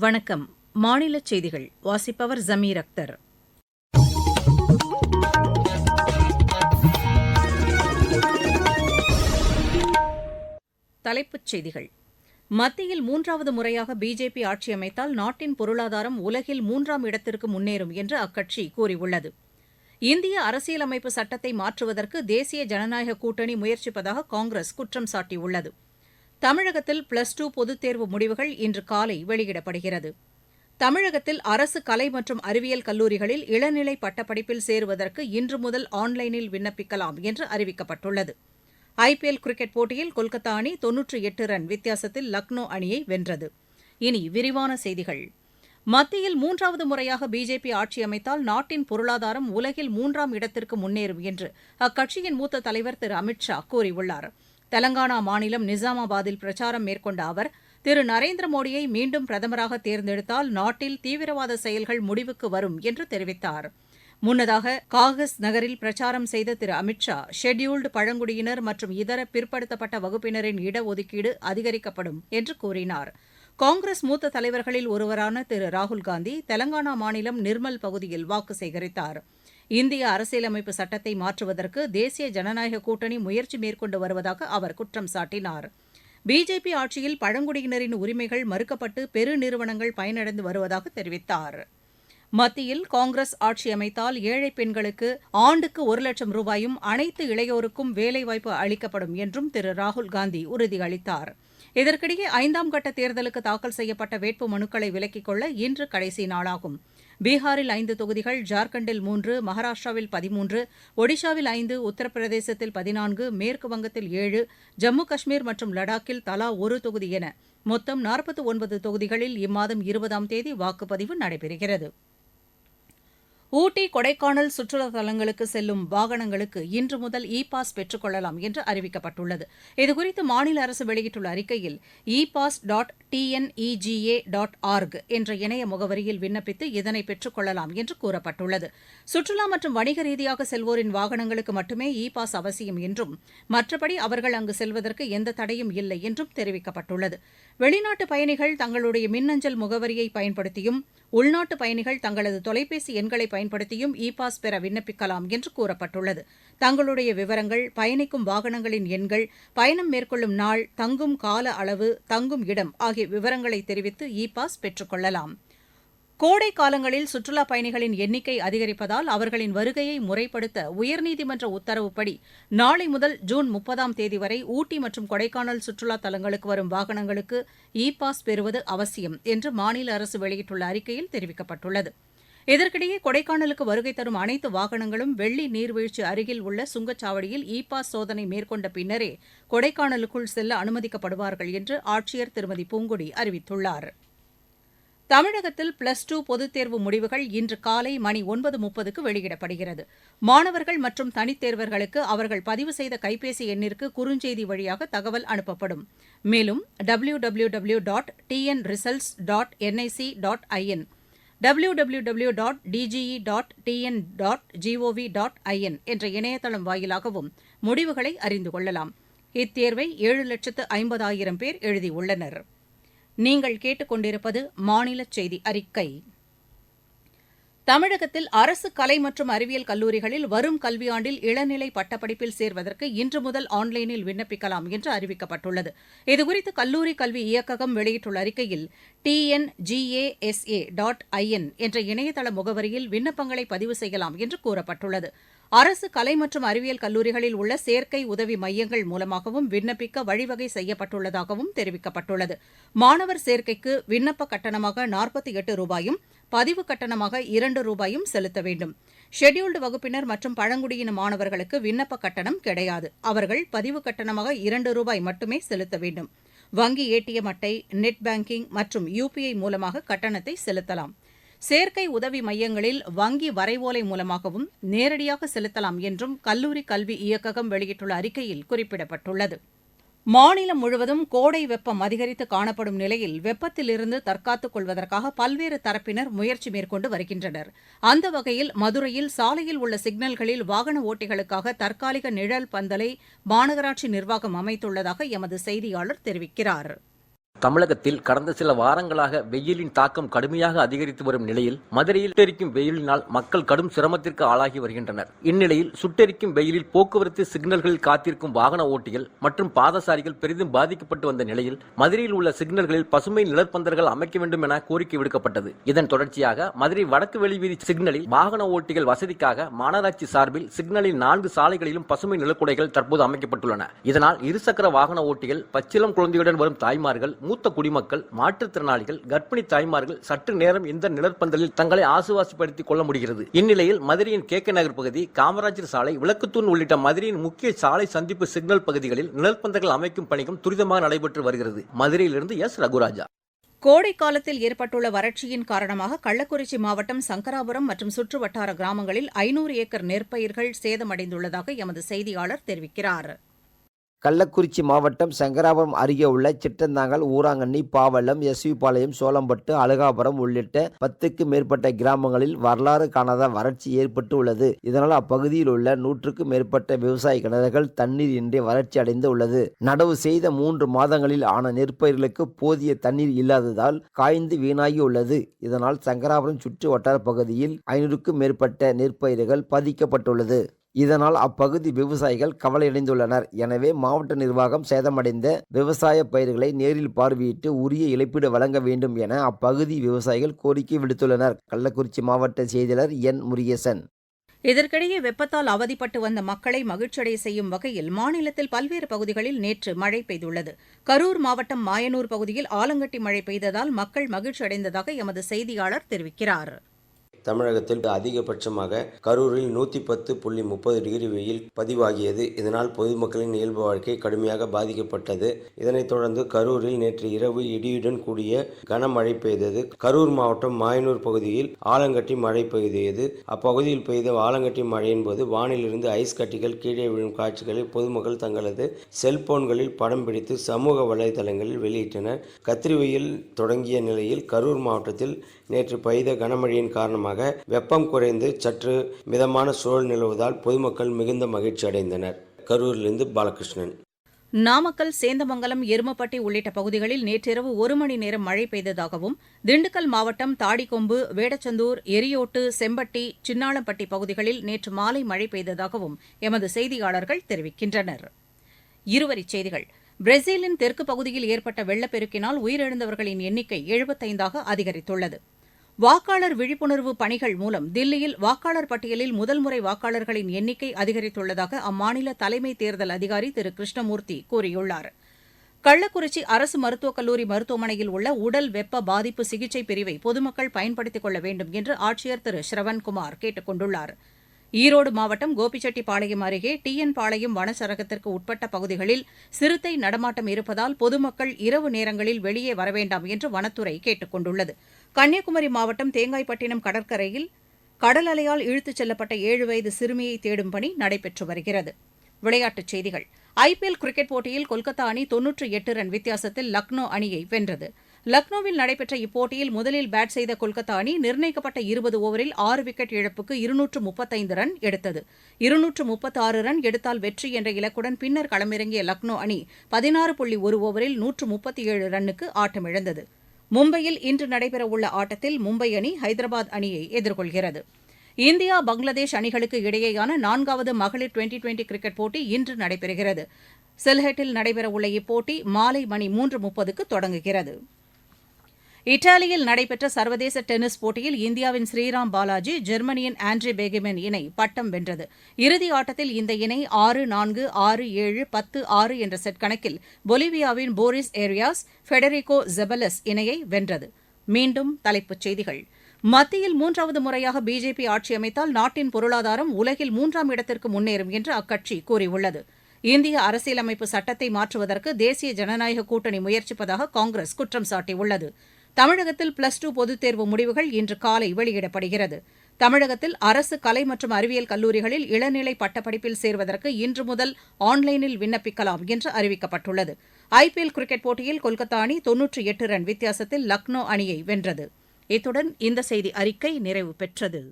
வணக்கம். மாநில செய்திகள். வாசிப்பவர் ஜமீர் அக்தர். தலைப்புச் செய்திகள். மத்தியில் மூன்றாவது முறையாக பிஜேபி ஆட்சி அமைத்தால் நாட்டின் பொருளாதாரம் உலகில் மூன்றாம் இடத்திற்கு முன்னேறும் என்று அக்கட்சி கூறியுள்ளது. இந்திய அரசியலமைப்பு சட்டத்தை மாற்றுவதற்கு தேசிய ஜனநாயக கூட்டணி முயற்சிப்பதாக காங்கிரஸ் குற்றம் சாட்டியுள்ளது. தமிழகத்தில் பிளஸ் டூ பொதுத் தேர்வு முடிவுகள் இன்று காலை வெளியிடப்படுகிறது. தமிழகத்தில் அரசு கலை மற்றும் அறிவியல் கல்லூரிகளில் இளநிலை பட்டப்படிப்பில் சேருவதற்கு இன்று முதல் ஆன்லைனில் விண்ணப்பிக்கலாம் என்று அறிவிக்கப்பட்டுள்ளது. ஐபிஎல் கிரிக்கெட் போட்டியில் கொல்கத்தா அணி தொன்னூற்றி எட்டு ரன் வித்தியாசத்தில் லக்னோ அணியை வென்றது. இனி விரிவான செய்திகள். மத்தியில் மூன்றாவது முறையாக பிஜேபி ஆட்சி அமைத்தால் நாட்டின் பொருளாதாரம் உலகில் மூன்றாம் இடத்திற்கு முன்னேறும் என்று அக்கட்சியின் மூத்த தலைவர் திரு அமித் ஷா கூறியுள்ளார். தெலங்கானா மாநிலம் நிசாமாபாத்தில் பிரச்சாரம் மேற்கொண்ட அவர் திரு. நரேந்திர மோடியை மீண்டும் பிரதமராக தேர்ந்தெடுத்தால் நாட்டில் தீவிரவாத செயல்கள் முடிவுக்கு வரும் என்று தெரிவித்தார். முன்னதாக காகஸ் நகரில் பிரச்சாரம் செய்த திரு. அமித் ஷா ஷெட்யூல்டு பழங்குடியினர் மற்றும் இதர பிற்படுத்தப்பட்ட வகுப்பினரின் இடஒதுக்கீடு அதிகரிக்கப்படும் என்று கூறினார். காங்கிரஸ் மூத்த தலைவர்களில் ஒருவரான திரு. ராகுல்காந்தி தெலங்கானா மாநிலம் நிர்மல் பகுதியில் வாக்கு சேகரித்தார். இந்திய அரசியலமைப்பு சட்டத்தை மாற்றுவதற்கு தேசிய ஜனநாயக கூட்டணி முயற்சி மேற்கொண்டு வருவதாக அவர் குற்றம் சாட்டினார். பிஜேபி ஆட்சியில் பழங்குடியினரின் உரிமைகள் மறுக்கப்பட்டு பெருநிறுவனங்கள் பயனடைந்து வருவதாக தெரிவித்தார். மத்தியில் காங்கிரஸ் ஆட்சி அமைத்தால் ஏழை பெண்களுக்கு ஆண்டுக்கு ஒரு லட்சம் ரூபாயும் அனைத்து இளையோருக்கும் வேலைவாய்ப்பு அளிக்கப்படும் என்றும் திரு ராகுல்காந்தி உறுதியளித்தார். இதற்கிடையே ஐந்தாம் கட்ட தேர்தலுக்கு தாக்கல் செய்யப்பட்ட வேட்பு மனுக்களை விலக்கிக் கொள்ள இன்று கடைசி நாளாகும். பீகாரில் ஐந்து தொகுதிகள் ஜார்க்கண்டில் மூன்று மகாராஷ்டிராவில் பதிமூன்று ஒடிஷாவில் ஐந்து உத்தரப்பிரதேசத்தில் பதினான்கு மேற்கு வங்கத்தில் ஏழு ஜம்மு காஷ்மீர் மற்றும் லடாக்கில் தலா ஒரு தொகுதி என மொத்தம் நாற்பத்து ஒன்பது தொகுதிகளில் இம்மாதம் இருபதாம் தேதி வாக்குப்பதிவு நடைபெறுகிறது. ஊட்டி கொடைக்கானல் சுற்றுலா தலங்களுக்கு செல்லும் வாகனங்களுக்கு இன்று முதல் இ பாஸ் பெற்றுக் கொள்ளலாம் என்று அறிவிக்கப்பட்டுள்ளது. இதுகுறித்து மாநில அரசு வெளியிட்டுள்ள அறிக்கையில் e pass dot TNEGA dot org என்ற இணைய முகவரியில் விண்ணப்பித்து இதனை பெற்றுக் கொள்ளலாம் என்று கூறப்பட்டுள்ளது. சுற்றுலா மற்றும் வணிக ரீதியாக செல்வோரின் வாகனங்களுக்கு மட்டுமே இ பாஸ் அவசியம் என்றும் மற்றபடி அவர்கள் அங்கு செல்வதற்கு எந்த தடையும் இல்லை என்றும் தெரிவிக்கப்பட்டுள்ளது. வெளிநாட்டு பயணிகள் தங்களுடைய மின்னஞ்சல் முகவரியை பயன்படுத்தியும் உள்நாட்டு பயணிகள் தங்களது தொலைபேசி எண்களை பயன்படுத்தியும் இ பாஸ் பெற விண்ணப்பிக்கலாம் என்று கூறப்பட்டுள்ளது. தங்களுடைய விவரங்கள் பயணிக்கும் வாகனங்களின் எண்கள் பயணம் மேற்கொள்ளும் நாள் தங்கும் கால அளவு தங்கும் இடம் ஆகிய விவரங்களை தெரிவித்து இ பாஸ் பெற்றுக்கொள்ளலாம் கோடை காலங்களில் சுற்றுலாப் பயணிகளின் எண்ணிக்கை அதிகரிப்பதால் அவர்களின் வருகையை முறைப்படுத்த உயர்நீதிமன்ற உத்தரவுப்படி நாளை முதல் ஜூன் முப்பதாம் தேதி வரை ஊட்டி மற்றும் கொடைக்கானல் சுற்றுலா தலங்களுக்கு வரும் வாகனங்களுக்கு இ பாஸ் பெறுவது அவசியம் என்று மாநில அரசு வெளியிட்டுள்ள அறிக்கையில் தெரிவிக்கப்பட்டுள்ளது. இதற்கிடையே கொடைக்கானலுக்கு வருகை தரும் அனைத்து வாகனங்களும் வெள்ளி நீர்வீழ்ச்சி அருகில் உள்ள சுங்கச்சாவடியில் இ பாஸ் சோதனை மேற்கொண்ட பின்னரே கொடைக்கானலுக்குள் செல்ல அனுமதிக்கப்படுவார்கள் என்று ஆட்சியர் திருமதி பூங்குடி அறிவித்துள்ளார். தமிழகத்தில் பிளஸ் டூ பொதுத் தேர்வு முடிவுகள் இன்று காலை மணி ஒன்பது முப்பதுக்கு வெளியிடப்படுகிறது. மாணவர்கள் மற்றும் தனித்தேர்வர்களுக்கு அவர்கள் பதிவு செய்த கைபேசி எண்ணிற்கு குறுஞ்செய்தி வழியாக தகவல் அனுப்பப்படும். மேலும் W W W dot TN results dot NIC dot IN W W W dot DGE dot TN dot GOV dot IN என்ற இணையதளம் வாயிலாகவும் முடிவுகளை அறிந்து கொள்ளலாம். இத்தேர்வை ஏழு லட்சத்து ஐம்பதாயிரம் பேர் எழுதியுள்ளனர். நீங்கள் கேட்டுக்கொண்டிருப்பது மாநில செய்தி அறிக்கை. தமிழகத்தில் அரசு கலை மற்றும் அறிவியல் கல்லூரிகளில் வரும் கல்வியாண்டில் இளநிலை பட்டப்படிப்பில் சேர்வதற்கு இன்று முதல் ஆன்லைனில் விண்ணப்பிக்கலாம் என்று அறிவிக்கப்பட்டுள்ளது. இதுகுறித்து கல்லூரி கல்வி இயக்ககம் வெளியிட்டுள்ள அறிக்கையில் டிஎன்ஜிஏஎஸ்ஏ டாட் ஐஎன் என்ற இணையதள முகவரியில் விண்ணப்பங்களை பதிவு செய்யலாம் என்று கூறப்பட்டுள்ளது. அரசு கலை மற்றும் அறிவியல் கல்லூரிகளில் உள்ள சேர்க்கை உதவி மையங்கள் மூலமாகவும் விண்ணப்பிக்க வழிவகை செய்யப்பட்டுள்ளதாகவும் தெரிவிக்கப்பட்டுள்ளது. மாணவர் சேர்க்கைக்கு விண்ணப்ப கட்டணமாக நாற்பத்தி எட்டு ரூபாயும் பதிவு கட்டணமாக இரண்டு ரூபாயும் செலுத்த வேண்டும். ஷெட்யூல்டு வகுப்பினர் மற்றும் பழங்குடியின மாணவர்களுக்கு விண்ணப்ப கட்டணம் கிடையாது. அவர்கள் பதிவு கட்டணமாக இரண்டு ரூபாய் மட்டுமே செலுத்த வேண்டும். வங்கி ஏடிஎம் அட்டை நெட் பேங்கிங் மற்றும் யுபிஐ மூலமாக கட்டணத்தை செலுத்தலாம். சேர்க்கை உதவி மையங்களில் வங்கி வரைவோலை மூலமாகவும் நேரடியாக செலுத்தலாம் என்றும் கல்லூரி கல்வி இயக்ககம் வெளியிட்டுள்ள அறிக்கையில் குறிப்பிடப்பட்டுள்ளது. மாநிலம் முழுவதும் கோடை வெப்பம் அதிகரித்து காணப்படும் நிலையில் வெப்பத்திலிருந்து தற்காத்துக் கொள்வதற்காக பல்வேறு தரப்பினர் முயற்சி மேற்கொண்டு வருகின்றனர். அந்த வகையில் மதுரையில் சாலையில் உள்ள சிக்னல்களில் வாகன ஓட்டிகளுக்காக தற்காலிக நிழல் பந்தலை மாநகராட்சி நிர்வாகம் அமைத்துள்ளதாக எமது செய்தியாளர் தெரிவிக்கிறார். தமிழகத்தில் கடந்த சில வாரங்களாக வெயிலின் தாக்கம் கடுமையாக அதிகரித்து வரும் நிலையில் மதுரையில் சுட்டெரிக்கும் வெயிலினால் மக்கள் கடும் சிரமத்திற்கு ஆளாகி வருகின்றனர். இந்நிலையில் சுட்டெரிக்கும் வெயிலில் போக்குவரத்து சிக்னல்களில் காத்திருக்கும் வாகன ஓட்டிகள் மற்றும் பாதசாரிகள் பெரிதும் பாதிக்கப்பட்டு வந்த நிலையில் மதுரையில் உள்ள சிக்னல்களில் பசுமை நிலப்பந்தர்கள் அமைக்க வேண்டும் என கோரிக்கை விடுக்கப்பட்டது. இதன் தொடர்ச்சியாக மதுரை வடக்கு வெளிவீதி சிக்னலில் வாகன ஓட்டிகள் வசதிக்காக மாநகராட்சி சார்பில் சிக்னலில் நான்கு சாலைகளிலும் பசுமை நிலக்குடைகள் தற்போது அமைக்கப்பட்டுள்ளன. இதனால் இருசக்கர வாகன ஓட்டிகள் பச்சிலம் குழந்தையுடன் வரும் தாய்மார்கள் மூத்த குடிமக்கள் மாற்றுத்திறனாளிகள் கர்ப்பிணி தாய்மார்கள் சற்று நேரம் இந்த நிழற்பந்தலில் தங்களை ஆசுவாசப்படுத்திக் கொள்ள முடிகிறது. இந்நிலையில் மதுரையின் கே கே நகர் பகுதி காமராஜர் சாலை விளக்குத்தூண் உள்ளிட்ட மதுரையின் முக்கிய சாலை சந்திப்பு சிக்னல் பகுதிகளில் நிழற்பந்தல்கள் அமைக்கும் பணியும் துரிதமாக நடைபெற்று வருகிறது. மதுரையிலிருந்து எஸ். ரகுராஜா. கோடை காலத்தில் ஏற்பட்டுள்ள வறட்சியின் காரணமாக கள்ளக்குறிச்சி மாவட்டம் சங்கராபுரம் மற்றும் சுற்றுவட்டார கிராமங்களில் ஐநூறு ஏக்கர் நெற்பயிர்கள் சேதமடைந்துள்ளதாக எமது செய்தியாளர் தெரிவிக்கிறார். கள்ளக்குறிச்சி மாவட்டம் சங்கராபுரம் அருகே உள்ள சிட்டந்தாங்கல் ஊராங்கண்ணி பாவலம் எஸ்வி பாளையம் சோளம்பட்டு அழகாபுரம் உள்ளிட்ட பத்துக்கு மேற்பட்ட கிராமங்களில் வரலாறு காணாத வறட்சி ஏற்பட்டு உள்ளது இதனால் அப்பகுதியில் உள்ள நூற்றுக்கும் மேற்பட்ட விவசாய கிணறுகள் தண்ணீர் இன்றி வறட்சி அடைந்து உள்ளது நடவு செய்த மூன்று மாதங்களில் ஆன நெற்பயிர்களுக்கு போதிய தண்ணீர் இல்லாததால் காய்ந்து வீணாகி உள்ளது இதனால் சங்கராபுரம் சுற்று வட்டார பகுதியில் ஐநூறுக்கும் மேற்பட்ட நெற்பயிர்கள் பாதிக்கப்பட்டுள்ளது. இதனால் அப்பகுதி விவசாயிகள் கவலையடைந்துள்ளனர். எனவே மாவட்ட நிர்வாகம் சேதமடைந்த விவசாய பயிர்களை நேரில் பார்வையிட்டு உரிய இழப்பீடு வழங்க வேண்டும் என அப்பகுதி விவசாயிகள் கோரிக்கை விடுத்துள்ளனர். கள்ளக்குறிச்சி மாவட்ட செய்தியாளர் என். முருகேசன். இதற்கிடையே வெப்பத்தால் அவதிப்பட்டு வந்த மக்களை மகிழ்ச்சியடைய செய்யும் வகையில் மாநிலத்தில் பல்வேறு பகுதிகளில் நேற்று மழை பெய்துள்ளது. கரூர் மாவட்டம் மாயனூர் பகுதியில் ஆலங்கட்டி மழை பெய்ததால் மக்கள் மகிழ்ச்சியடைந்ததாக எமது செய்தியாளர் தெரிவிக்கிறார். தமிழகத்தில் அதிகபட்சமாக கரூரில் நூற்றி பத்து புள்ளி முப்பது டிகிரி வெயில் பதிவாகியது. இதனால் பொதுமக்களின் இயல்பு வாழ்க்கை கடுமையாக பாதிக்கப்பட்டது. இதனைத் தொடர்ந்து கரூரில் நேற்று இரவு இடியுடன் கூடிய கனமழை பெய்தது. கரூர் மாவட்டம் மாயனூர் பகுதியில் ஆலங்கட்டி மழை பெய்தியது அப்பகுதியில் பெய்த ஆலங்கட்டி மழையின் போது வானிலிருந்து ஐஸ் கட்டிகள் கீழே விழும் காட்சிகளை பொதுமக்கள் தங்களது செல்போன்களில் படம் பிடித்து சமூக வலைதளங்களில் வெளியிட்டனர். கத்திரி வெயில் தொடங்கிய நிலையில் கரூர் மாவட்டத்தில் நேற்று பெய்த கனமழையின் காரணமாக வெப்பம் குறைந்து சற்று மிதமான சூழல் நிலவுவதால் பொதுமக்கள் மிகுந்த மகிழ்ச்சி அடைந்தனர். கரூரிலிருந்து பாலகிருஷ்ணன். நாமக்கல் சேந்தமங்கலம் எருமப்பட்டி உள்ளிட்ட பகுதிகளில் நேற்றிரவு ஒரு மணி நேரம் மழை பெய்ததாகவும் திண்டுக்கல் மாவட்டம் தாடிக்கொம்பு வேடச்சந்தூர் எரியோட்டு செம்பட்டி சின்னாளம்பட்டி பகுதிகளில் நேற்று மாலை மழை பெய்ததாகவும் எமது செய்தியாளர்கள் தெரிவிக்கின்றனர். இருவரிச் செய்திகள். பிரேசிலின் தெற்கு பகுதியில் ஏற்பட்ட வெள்ளப்பெருக்கினால் உயிரிழந்தவர்களின் எண்ணிக்கை எழுபத்தைந்தாக அதிகரித்துள்ளது. வாக்காளர் விழிப்புணர்வு பணிகள் மூலம் தில்லியில் வாக்காளர் பட்டியலில் முதல் முறை வாக்காளர்களின் எண்ணிக்கை அதிகரித்துள்ளதாக அம்மாநில தலைமை தேர்தல் அதிகாரி திரு. கிருஷ்ணமூர்த்தி கூறியுள்ளார். கள்ளக்குறிச்சி அரசு மருத்துவக் கல்லூரி மருத்துவமனையில் உள்ள உடல் வெப்ப பாதிப்பு சிகிச்சை பிரிவை பொதுமக்கள் பயன்படுத்திக் கொள்ள வேண்டும் என்று ஆட்சியர் திரு. ஸ்ரவன்குமார் கேட்டுக் கொண்டுள்ளார். ஈரோடு மாவட்டம் கோபிச்செட்டிப்பாளையம் அருகே டி. என். பாளையம் வனச்சரகத்திற்கு உட்பட்ட பகுதிகளில் சிறுத்தை நடமாட்டம் இருப்பதால் பொதுமக்கள் இரவு நேரங்களில் வெளியே வரவேண்டாம் என்று வனத்துறை கேட்டுக் கொண்டுள்ளது. கன்னியாகுமரி மாவட்டம் தேங்காய்பட்டினம் கடற்கரையில் கடல் அலையால் இழுத்துச் செல்லப்பட்ட ஏழு வயது சிறுமியை தேடும் பணி நடைபெற்று வருகிறது. விளையாட்டுச் செய்திகள். ஐபிஎல் கிரிக்கெட் போட்டியில் கொல்கத்தா அணி தொன்னூற்று எட்டு ரன் வித்தியாசத்தில் லக்னோ அணியை வென்றது. லக்னோவில் நடைபெற்ற இப்போட்டியில் முதலில் பேட் செய்த கொல்கத்தா அணி நிர்ணயிக்கப்பட்ட இருபது ஓவரில் ஆறு விக்கெட் இழப்புக்கு இருநூற்று முப்பத்தைந்து ரன் எடுத்தது. இருநூற்று முப்பத்தாறு ரன் எடுத்தால் வெற்றி என்ற இலக்குடன் பின்னர் களமிறங்கிய லக்னோ அணி பதினாறு புள்ளி ஒரு ஓவரில் நூற்று முப்பத்தி ஏழு ரன்னுக்கு ஆட்டமிழந்தது. மும்பையில் இன்று நடைபெறவுள்ள ஆட்டத்தில் மும்பை அணி ஹைதராபாத் அணியை எதிர்கொள்கிறது. இந்தியா பங்களாதேஷ் அணிகளுக்கு இடையேயான நான்காவது மகளிர் டுவெண்டி டுவெண்டி கிரிக்கெட் போட்டி இன்று நடைபெறுகிறது. சில்ஹெட்டில் நடைபெறவுள்ள இப்போட்டி மாலை மணி மூன்று முப்பதுக்கு தொடங்குகிறது. இத்தாலியில் நடைபெற்ற சர்வதேச டென்னிஸ் போட்டியில் இந்தியாவின் ஸ்ரீராம் பாலாஜி ஜெர்மனியின் ஆண்ட்ரி பேகிமென் இணை பட்டம் வென்றது. இறுதி ஆட்டத்தில் இந்த இணை ஆறு நான்கு ஆறு ஏழு பத்து ஆறு என்ற செட் கணக்கில் பொலிவியாவின் போரிஸ் ஏரியாஸ் ஃபெடரிகோ ஜெபலஸ் இணையை வென்றது. மீண்டும் தலைப்புச் செய்திகள். மத்தியில் மூன்றாவது முறையாக பிஜேபி ஆட்சி அமைத்தால் நாட்டின் பொருளாதாரம் உலகில் மூன்றாம் இடத்திற்கு முன்னேறும் என்று அக்கட்சி கூறியுள்ளது. இந்திய அரசியலமைப்பு சட்டத்தை மாற்றுவதற்கு தேசிய ஜனநாயக கூட்டணி முயற்சிப்பதாக காங்கிரஸ் குற்றம் சாட்டியுள்ளது. தமிழகத்தில் பிளஸ் டூ பொதுத் தேர்வு முடிவுகள் இன்று காலை வெளியிடப்படுகிறது. தமிழகத்தில் அரசு கலை மற்றும் அறிவியல் கல்லூரிகளில் இளநிலை பட்டப்படிப்பில் சேர்வதற்கு இன்று முதல் ஆன்லைனில் விண்ணப்பிக்கலாம் என்று அறிவிக்கப்பட்டுள்ளது. ஐபிஎல் கிரிக்கெட் போட்டியில் கொல்கத்தா அணி தொன்னூற்றி எட்டு ரன் வித்தியாசத்தில் லக்னோ அணியை வென்றது. இத்துடன் இந்த செய்தி அறிக்கை நிறைவு பெற்றது.